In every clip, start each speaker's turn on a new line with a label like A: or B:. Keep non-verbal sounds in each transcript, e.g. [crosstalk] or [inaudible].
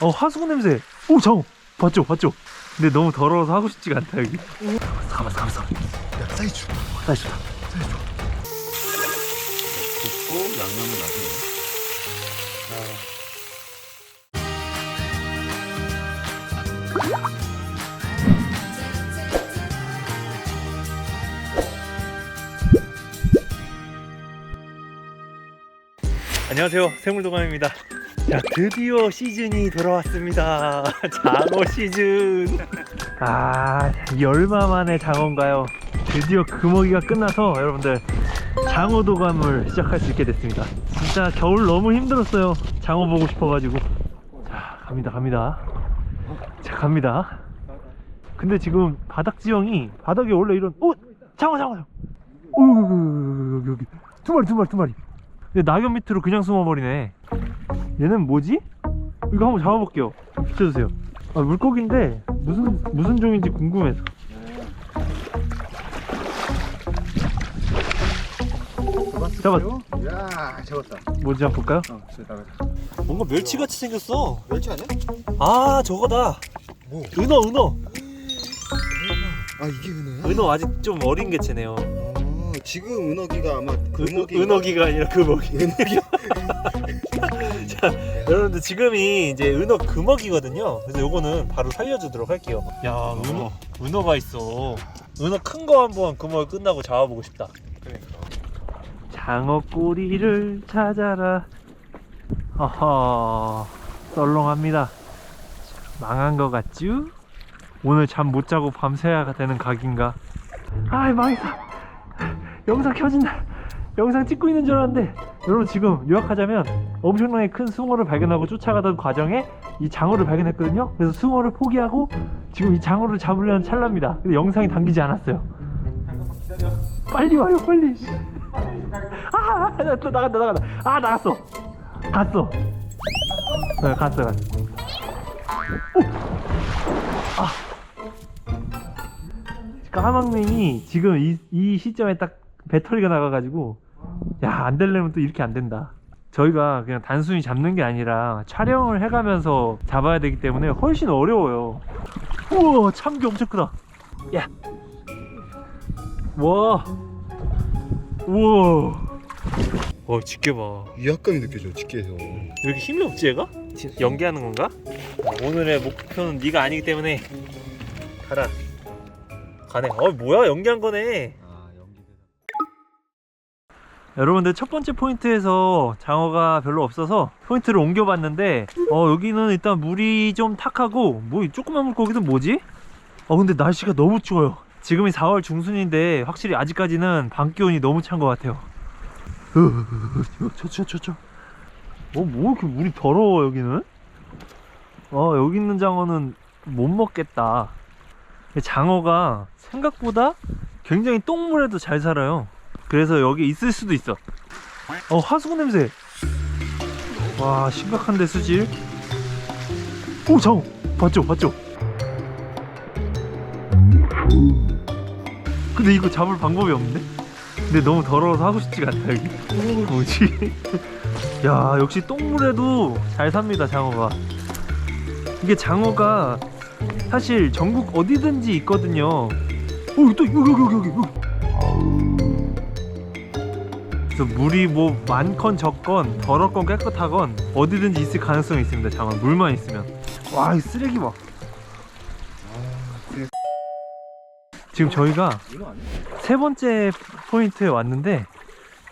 A: 어 하수구 냄새. 오 장어. 봤죠 봤죠. 근데 너무 더러워서 하고 싶지가 않다 여기. 가만 가만 가만.
B: 야 사이즈
A: 사이즈 좋다.
B: 굽고 양념을 나중에
A: 안녕하세요 생물도감입니다 자 드디어 시즌이 돌아왔습니다. [laughs] 장어 시즌. 아 열마 만에 장어인가요? 드디어 금어기가 끝나서 여러분들 장어 도감을 시작할 수 있게 됐습니다. 진짜 겨울 너무 힘들었어요. 장어 보고 싶어가지고. 자 갑니다 갑니다. 자 갑니다. 근데 지금 바닥 지형이 바닥에 원래 이런 어 장어 장어 장어! 오 여기 여기. 두 마리 두 마리 두 마리. 근데 낙엽 밑으로 그냥 숨어버리네 얘는 뭐지? 이거 한번 잡아볼게요. 비춰주세요. 아 물고기인데 무슨 무슨 종인지 궁금해서. 잡았
B: 야 잡았다.
A: 뭐지? 한번 볼까요?
B: 어 저기 나가자.
A: 뭔가 멸치같이 생겼어.
B: 멸치 아니야?
A: 아 저거다.
B: 뭐?
A: 은어 은어.
B: 아 이게 은어야?
A: 은어 아직 좀 어린 개체네요.
B: 어, 지금 은어기가 아마
A: 그,
B: 금어기
A: 은어기가 아니라 금어기 [laughs]
B: 은어기 [laughs]
A: 자, 여러분들 지금이 이제 은어 금어기거든요. 그래서 요거는 바로 살려주도록 할게요. 야, 은어, 은어가 있어. 은어 큰 거 한번 금어 끝나고 잡아보고 싶다.
B: 그러니까
A: 장어 꼬리를 찾아라. 허허, 썰렁합니다. 망한 거 같쥬? 오늘 잠 못 자고 밤새야 되는 각인가? 아이 망했다. 영상 켜진다. 영상 찍고 있는 줄 알았는데 여러분 지금 요약하자면 엄청나게 큰 숭어를 발견하고 쫓아가던 과정에 이 장어를 발견했거든요. 그래서 숭어를 포기하고 지금 이 장어를 잡으려는 찰나입니다. 근데 영상이 당기지 않았어요. 빨리 와요, 빨리. 아, 나, 또 나간다, 나간다. 아, 나갔어. 갔어. 네, 갔어, 갔어. 오! 아. 까망맹이 지금 이, 이 시점에 딱 배터리가 나가가지고 야 안 되려면 또 이렇게 안 된다 저희가 그냥 단순히 잡는 게 아니라 촬영을 해가면서 잡아야 되기 때문에 훨씬 어려워요 우와 참기 엄청 크다 야 와. 우와. 와, 지켜봐.
B: 위압감이 느껴져 집게에서
A: 왜 이렇게 힘이 없지 얘가? 연기하는 건가? 오늘의 목표는 네가 아니기 때문에 가라. 가네. 어, 뭐야? 연기한 거네. 여러분들 첫 번째 포인트에서 장어가 별로 없어서 포인트를 옮겨 봤는데 어 여기는 일단 물이 좀 탁하고 뭐이 조그만 물고기도 뭐지? 어 근데 날씨가 너무 추워요. 지금이 4월 중순인데 확실히 아직까지는 밤 기온이 너무 찬 것 같아요. 저저저저. 어, 뭐 이렇게 물이 더러워 여기는? 어 여기 있는 장어는 못 먹겠다. 장어가 생각보다 굉장히 똥물에도 잘 살아요 그래서 여기 있을 수도 있어. 어 하수구 냄새. 와 심각한데 수질. 오 장어 봤죠 봤죠. 근데 이거 잡을 방법이 없네. 근데 너무 더러워서 하고 싶지가 않다 여기. 뭐지? [laughs] 야 역시 똥물에도 잘 삽니다 장어가. 이게 장어가 사실 전국 어디든지 있거든요. 어, 또 여기 여기 여기 여기. 그래서 물이 뭐 많건 적건 더럽건 깨끗하건 어디든지 있을 가능성이 있습니다 장어 물만 있으면 와이 쓰레기 봐. 지금 저희가? 세 번째 포인트에 왔는데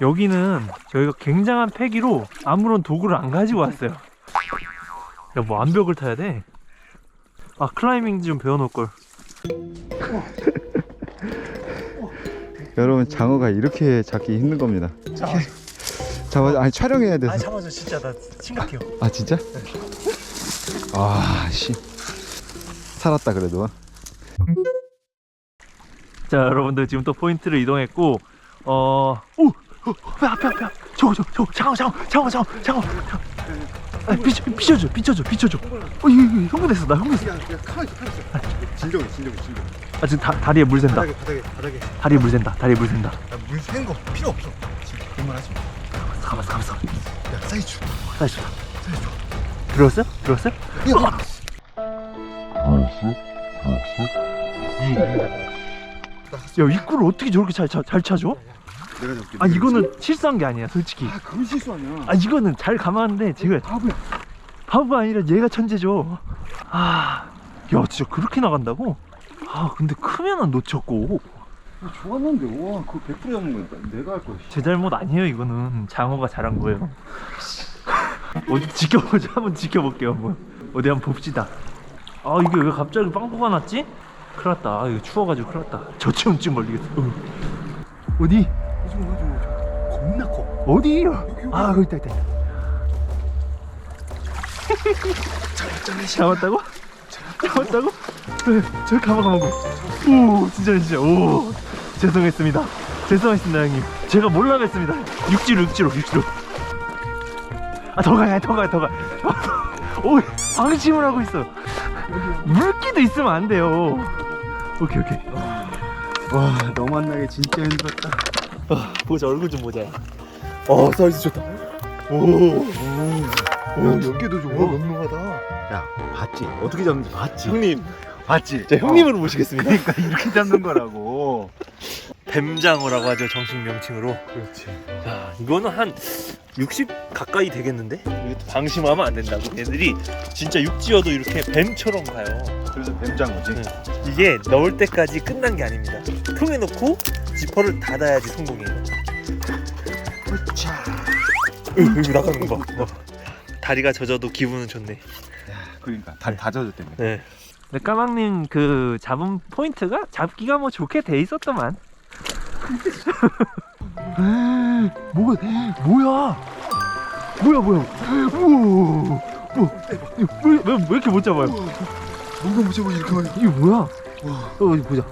A: 여기는 저희가 굉장한 패기로 아무런 도구를 안 가지고 왔어요 야 뭐 암벽을 타야 돼? 아 클라이밍 좀 배워놓을걸 [laughs]
B: 여러분 장어가 이렇게 잡기 힘든 겁니다. 잡아 아니 촬영해야 돼서.
A: 잠깐만 진짜 나 심각해요.
B: 아 진짜? 아 씨. 살았다 그래도.
A: 자 여러분들 지금 또 포인트를 이동했고 어... 오! 어, 앞에 앞에 앞에. 저거 저거 저거 장어 장어 장어 장어 장어 아, 비춰, 비춰줘 비춰줘 비춰줘. 어 이거 이거 흥분했어 나 흥분했어.
B: 야, 야 가만히 있어. 가만히 있어 진정해 진정해 진정해.
A: 아 지금 다, 다리에 물 샌다.
B: 바닥에 바닥에 바닥에.
A: 다리에 물 샌다 다리에 물 샌다.
B: 물샌거 필요 없어. 지금 그만하지 마.
A: 가만있어 가만있어.
B: 야 사이즈
A: 사이즈
B: 사이즈
A: 들어왔어요? 들어왔어요? 야 입구를 어떻게 저렇게 잘, 잘, 잘 찾아?
B: 내가 잡게.
A: 아 이거는 실수한 게 아니야 솔직히
B: 아 그건 실수 아니야.
A: 아 이거는 잘 감았는데 제가
B: 바보야.
A: 바보가 아니라 얘가 천재죠 아야 진짜 그렇게 나간다고? 아 근데 크면은 놓쳤고
B: 좋았는데 와 그거 100% 잡는 거야. 내가 할 거야.
A: 제 잘못 아니에요 이거는 장어가 잘한 거예요 [laughs] 어디 지켜보자 한번 지켜볼게요 한번 어디 한번 봅시다 아 이게 왜 갑자기 빵꾸가 났지? 큰일 났다 아, 이거 추워가지고 큰일 났다 저체온증 걸리겠어 어. 어디?
B: 겁나 커.
A: 어디? 아 거기. 있다 있다 있다. 잡았다고? 잡았다고? 네, 저기 가봐 가봐 오 진짜 진짜. 오 죄송했습니다. 죄송했습니다 형님. 제가 몰라 뵀습니다. 육지로 육지로 육지로. 아 더 가야 더 가야 더가 [laughs] 오 방심을 하고 있어. 물기도 있으면 안 돼요. 오케이 오케이.
B: 와너 만나기 진짜 힘들었다.
A: 아, 보자 얼굴 좀 보자 어 사이즈 좋다 오 오
B: 연기도 좋아. 넉넉하다. 야 봤지? 어떻게 잡는지 봤지?
A: 형님
B: 봤지?
A: 제 형님으로 모시겠습니다
B: 그러니까 이렇게 잡는 거라고.
A: 뱀장어라고 하죠 정식 명칭으로
B: 그렇지.
A: 야 이거는 한 60 가까이 되겠는데 방심하면 안 된다고 얘들이 진짜 육지여도 이렇게 뱀처럼 가요
B: 그래서 뱀장어지.
A: 네. 이게 넣을 때까지 끝난 게 아닙니다 통에 넣고 지퍼를 닫아야지 성공이에요
B: 자.
A: 으, 이거 나가는 거 봐. 어. 다리가 젖어도 기분은 좋네
B: 그러니까 다 다져줬다며.
A: 네. 근데 까망님 그 잡은 포인트가 잡기가 뭐 좋게 돼 있었더만. [laughs] 뭐가 뭐야? 뭐야 뭐야? 우와. 뭐, 왜, 왜, 왜 이렇게 못 잡아요?
B: 뭔가 무서워 이렇게 많이.
A: 이게 뭐야?
B: 와.
A: 어, 어디 보자.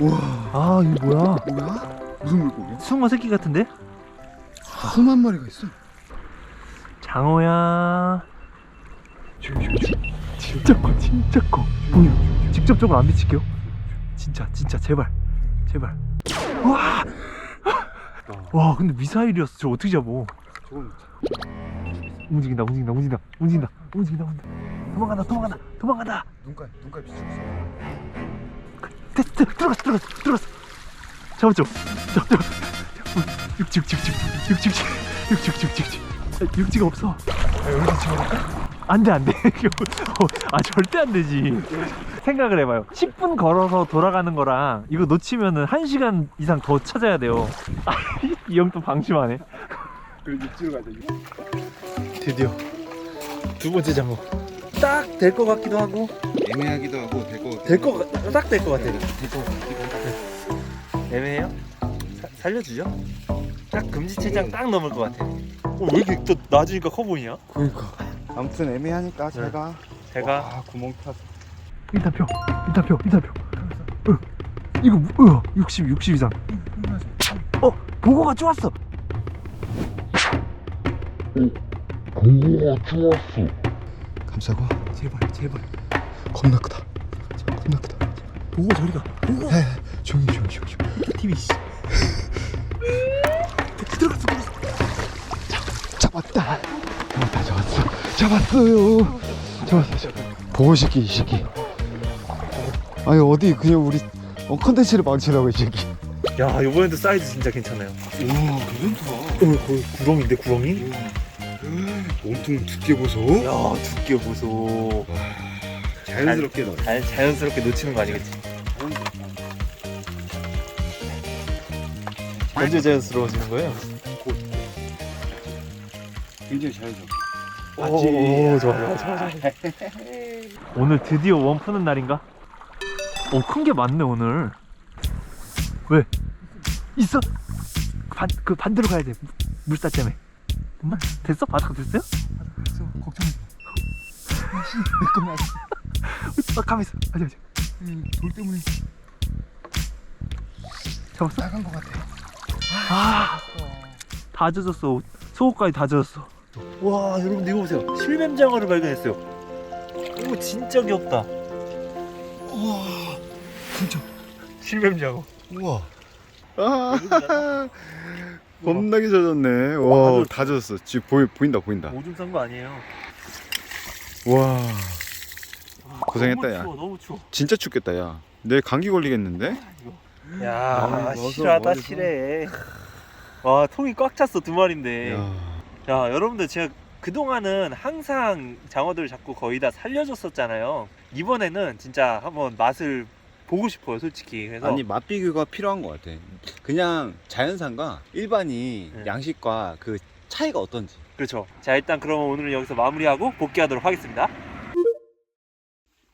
B: 와.
A: 아, 이게 뭐야?
B: 뭐야? 무슨 물고기야?
A: 숭어 새끼 같은데?
B: 수만 마리가 있어.
A: 장어야. 진짜 커, 진짜 커. 보여. 직접적으로 안 비칠게요. 진짜, 진짜, 제발, 제발. 와, 와, 근데 미사일이었어. 저 어떻게 잡어? 움직인다, 움직인다, 움직인다, 움직인다, 움직인다, 움직인다. 도망간다, 도망간다, 도망간다.
B: 눈깔 눈깔 비쳤어.
A: 됐어, 됐어, 들어갔어, 들어갔어, 들어갔어. 잡았죠? 잡았죠? 육지, 육지, 육지, 육지, 육지, 육지, 육지, 육지, 육지. 아, 육지가 없어.
B: 여기서 치워볼까?
A: 안 돼, 안 돼. [laughs] 어, 아, 절대 안 되지. 생각을 해봐요. 10분 걸어서 돌아가는 거랑 이거 놓치면은 1시간 이상 더 찾아야 돼요. 아, [laughs] 이형 또 방심하네.
B: 그래 육지로 가자.
A: 드디어 두 번째 장어. 딱될것 같기도 하고
B: 애매하기도 하고 될거
A: 될것딱될 것 같아요.
B: 될거 같기도 하고.
A: 애매해요? 사- 살려주죠? 딱 금지체장 딱 넘을 것 같아. 어, 왜 이렇게 또 낮으니까 커 보이냐?
B: 그러니까. 아무튼 애매하니까
A: 네.
B: 제가
A: 제가
B: 와, 구멍 타.
A: 일단 표, 일단 표, 일단 표. 어, 이거 뭐- 어, 60, 60 이상. 어, 보고가 좋았어.
B: 감싸고.
A: 제발, 제발.
B: 겁나 크다. 겁나 크다.
A: 보고 저리가. 보고.
B: 야, 야, 조용히 조용히 조용히.
A: TV 씨. [laughs] 들어갔어, 들어갔어.
B: 잡았다. 잡았다, 잡았어. 잡았어요. 잡았어, 잡았어. 보고 싶기 이 새끼. 아니 어디 그냥 우리 어, 컨텐츠를 망치라고 이 새끼.
A: 야, 이번에도 사이즈 진짜 괜찮아요.
B: 와, 괜찮다.
A: 어, 거의 구렁인데 구렁이?
B: 몸통 두께 보소.
A: 야, 두께 보소.
B: 자연스럽게 넣어.
A: 잘 자연스럽게 놓치는 거 아니겠지? 언제 자연스러워지는 거예요?
B: 굉장히 자연스럽게.
A: 오, 좋아, 좋아, 좋아, 좋아. [laughs] 오늘 드디어 원 푸는 날인가? 오, 큰 게 많네 오늘. 왜? 있어? 반, 그 반대로 가야 돼. 물- 물살 때문에. 엄마 됐어? 바닥 됐어요?
B: 그래서 걱정하지 마. 씨, 내 거면
A: 아, 가만 있어. 아직 아직.
B: 돌 때문에
A: 잡았어?
B: 나간 것 같아.
A: 아, 다 젖었어. 옷. 속옷까지 다 젖었어. 와, 여러분 이거 보세요. 실뱀장어를 발견했어요. 이거 진짜 귀엽다.
B: 우와, 진짜.
A: 실뱀장어.
B: 우와. 아, 겁나게 젖었네. 와, 다 젖었어. 지금 보이, 보인다, 보인다.
A: 오줌 싼 거 아니에요.
B: 와 고생했다,
A: 너무
B: 야.
A: 추워, 너무 추워.
B: 진짜 춥겠다 야 내일 감기 걸리겠는데?
A: 야,
B: 아,
A: 실하다
B: 머리가.
A: 실해. 와, 통이 꽉 찼어 두 마리인데.
B: 야.
A: 야, 여러분들 제가 그동안은 항상 장어들 잡고 거의 다 살려줬었잖아요. 이번에는 진짜 한번 맛을 보고 싶어요, 솔직히. 그래서
C: 아니 맛 비교가 필요한 것 같아. 그냥 자연산과 일반이
A: 네.
C: 양식과 그 차이가 어떤지.
A: 그렇죠. 자, 일단 그러면 오늘은 여기서 마무리하고 복귀하도록 하겠습니다.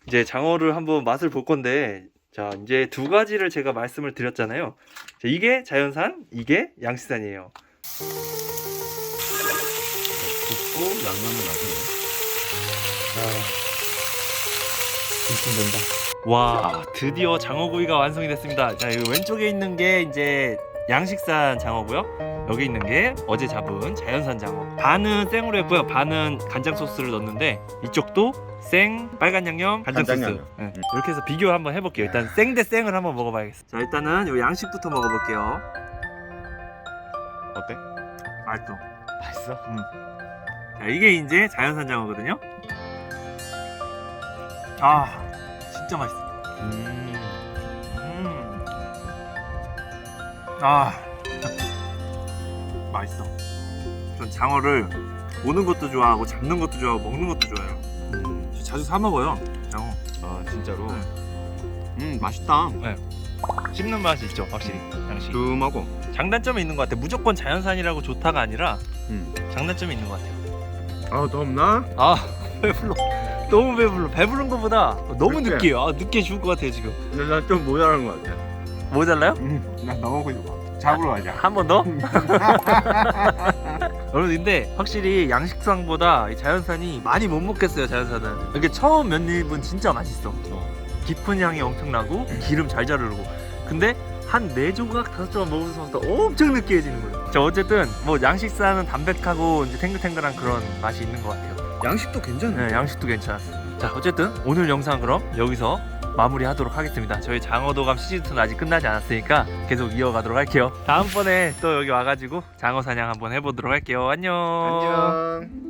A: 이제 장어를 한번 맛을 볼 건데, 자, 이제 두 가지를 제가 말씀을 드렸잖아요. 자, 이게 자연산, 이게 양식산이에요.
C: 굽고 양념을 놔두네.
A: 와, 드디어 장어구이가 완성이 됐습니다. 자, 이 왼쪽에 있는 게 이제 양식산 장어고요. 여기 있는 게 어제 잡은 자연산 장어. 반은 생으로 했고요. 반은 간장 소스를 넣었는데 이쪽도 생 빨간 양념 간장,
C: 간장
A: 소스.
C: 양념.
A: 네, 이렇게 해서 비교 한번 해볼게요. 일단 생 대 생을 한번 먹어봐야겠습니다. 자, 일단은 요 양식부터 먹어볼게요.
C: 어때?
A: 맛있어.
C: 맛있어?
A: 자, 이게 이제 자연산 장어거든요. 아, 진짜 맛있어.
C: 음.
A: 음. 아 맛있어. 전 장어를 보는 것도 좋아하고 잡는 것도 좋아하고 먹는 것도 좋아해요.
C: 음.
A: 저 자주 사 먹어요. 장어.
C: 아 진짜로.
A: 네.
C: 음 맛있다.
A: 씹는 맛이 있죠, 확실히. 양식.
C: dum하고.
A: 장단점이 있는 것 같아. 무조건 자연산이라고 좋다가 아니라
C: 음.
A: 장단점이 있는 것 같아요.
C: 아 덥나?
A: 아 [laughs] 배불러. 너무 배불러. 배부른 것보다 너무
C: 그치?
A: 느끼해요. 아, 늦게 죽을 것 같아요 지금.
C: 근데 나좀 모자란 것 같아.
A: 뭐 잘라요?
C: 나 넘어고 싶어. 잡으러 가자.
A: 한 번 더? [laughs] 여러분 근데 확실히 양식상보다 이 자연산이 많이 못 먹겠어요 자연산은 이게 처음 몇 입은 진짜 맛있어 깊은 향이 엄청 나고 기름 잘 자르고 근데 한 네 조각 다섯 조각 먹으면서 엄청 느끼해지는 거예요 자 어쨌든 뭐 양식산은 담백하고 이제 탱글탱글한 그런 맛이 있는 것 같아요
C: 양식도 괜찮네.
A: 네 양식도 괜찮았어요. 자 어쨌든 오늘 영상 그럼 여기서 마무리하도록 하겠습니다. 저희 장어도감 시즌2는 아직 끝나지 않았으니까 계속 이어가도록 할게요. 다음번에 또 여기 와가지고 장어 사냥 한번 해보도록 할게요. 안녕.
C: 안녕.